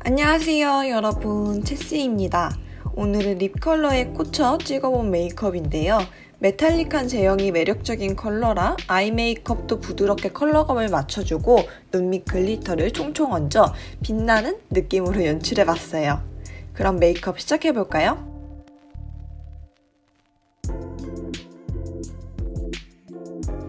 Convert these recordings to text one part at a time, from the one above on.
안녕하세요 여러분 체스입니다 오늘은 립 컬러에 꽂혀 찍어본 메이크업인데요. 메탈릭한 제형이 매력적인 컬러라 아이 메이크업도 부드럽게 컬러감을 맞춰주고 눈 밑 글리터를 총총 얹어 빛나는 느낌으로 연출해봤어요. 그럼 메이크업 시작해볼까요?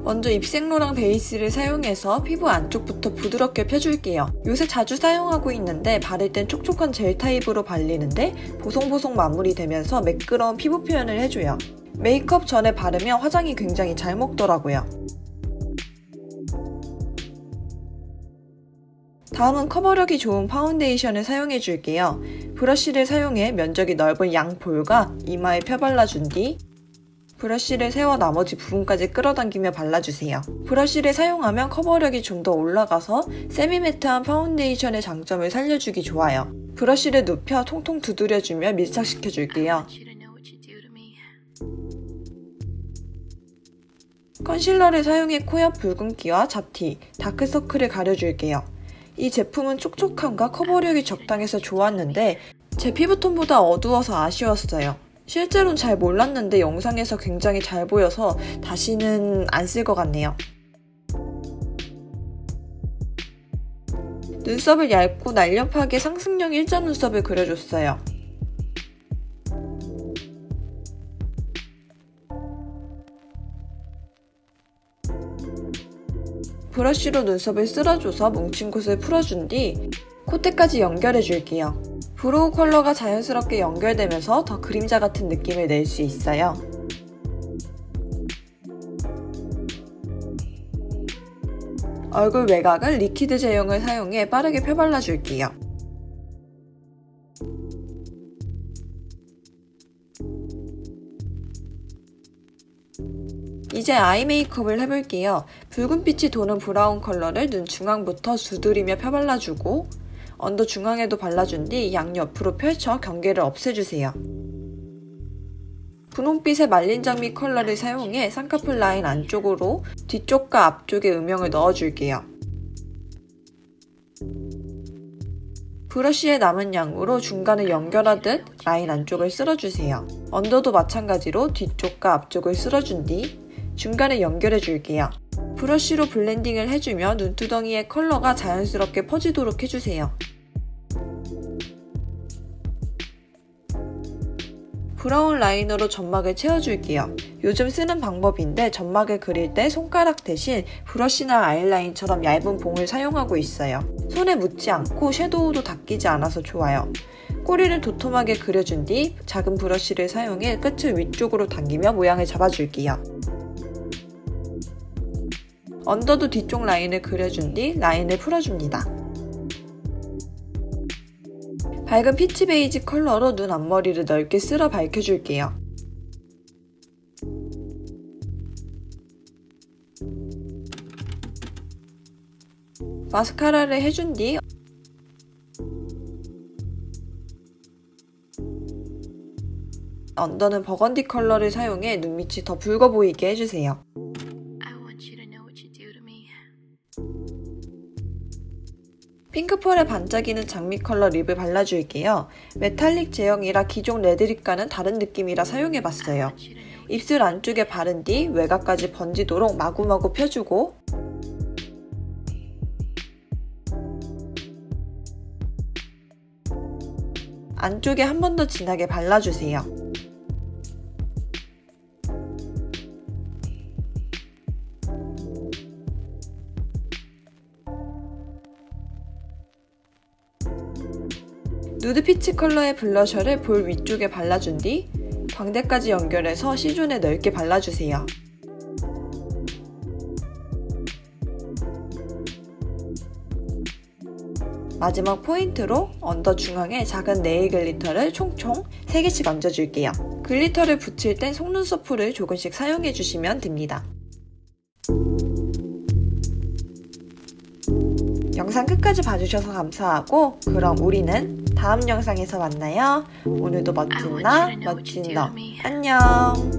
먼저 입생로랑 베이스를 사용해서 피부 안쪽부터 부드럽게 펴줄게요. 요새 자주 사용하고 있는데 바를 땐 촉촉한 젤 타입으로 발리는데 보송보송 마무리되면서 매끄러운 피부 표현을 해줘요. 메이크업 전에 바르면 화장이 굉장히 잘 먹더라고요. 다음은 커버력이 좋은 파운데이션을 사용해 줄게요. 브러쉬를 사용해 면적이 넓은 양 볼과 이마에 펴발라준 뒤 브러쉬를 세워 나머지 부분까지 끌어당기며 발라주세요. 브러쉬를 사용하면 커버력이 좀 더 올라가서 세미매트한 파운데이션의 장점을 살려주기 좋아요. 브러쉬를 눕혀 통통 두드려주며 밀착시켜줄게요. 컨실러를 사용해 코 옆 붉은기와 잡티, 다크서클을 가려줄게요. 이 제품은 촉촉함과 커버력이 적당해서 좋았는데 제 피부톤보다 어두워서 아쉬웠어요. 실제로는 잘 몰랐는데 영상에서 굉장히 잘 보여서 다시는 안 쓸 것 같네요. 눈썹을 얇고 날렵하게 상승형 일자 눈썹을 그려줬어요. 브러쉬로 눈썹을 쓸어줘서 뭉친 곳을 풀어준 뒤 콧대까지 연결해줄게요. 브로우 컬러가 자연스럽게 연결되면서 더 그림자 같은 느낌을 낼 수 있어요. 얼굴 외곽은 리퀴드 제형을 사용해 빠르게 펴발라 줄게요. 이제 아이 메이크업을 해볼게요. 붉은빛이 도는 브라운 컬러를 눈 중앙부터 두드리며 펴발라주고 언더 중앙에도 발라준 뒤 양옆으로 펼쳐 경계를 없애주세요. 분홍빛의 말린 장미 컬러를 사용해 쌍꺼풀 라인 안쪽으로 뒤쪽과 앞쪽에 음영을 넣어줄게요. 브러쉬에 남은 양으로 중간을 연결하듯 라인 안쪽을 쓸어주세요. 언더도 마찬가지로 뒤쪽과 앞쪽을 쓸어준 뒤 중간에 연결해 줄게요. 브러쉬로 블렌딩을 해주며 눈두덩이의 컬러가 자연스럽게 퍼지도록 해주세요. 브라운 라이너로 점막을 채워줄게요. 요즘 쓰는 방법인데 점막을 그릴 때 손가락 대신 브러쉬나 아이라인처럼 얇은 봉을 사용하고 있어요. 손에 묻지 않고 섀도우도 닦이지 않아서 좋아요. 꼬리를 도톰하게 그려준 뒤 작은 브러쉬를 사용해 끝을 위쪽으로 당기며 모양을 잡아줄게요. 언더도 뒤쪽 라인을 그려준 뒤 라인을 풀어줍니다. 밝은 피치 베이지 컬러로 눈 앞머리를 넓게 쓸어 밝혀줄게요. 마스카라를 해준 뒤 언더는 버건디 컬러를 사용해 눈밑이 더 붉어 보이게 해주세요. 핑크펄에 반짝이는 장미 컬러 립을 발라줄게요. 메탈릭 제형이라 기존 레드립과는 다른 느낌이라 사용해봤어요. 입술 안쪽에 바른 뒤 외곽까지 번지도록 마구마구 펴주고 안쪽에 한 번 더 진하게 발라주세요. 누드 피치 컬러의 블러셔를 볼 위쪽에 발라준 뒤 광대까지 연결해서 시존에 넓게 발라주세요. 마지막 포인트로 언더 중앙에 작은 네일 글리터를 총총 3개씩 얹어줄게요. 글리터를 붙일 땐 속눈썹 풀을 조금씩 사용해주시면 됩니다. 영상 끝까지 봐주셔서 감사하고 그럼 우리는 다음 영상에서 만나요. 오늘도 멋진 나, 멋진 너. 안녕.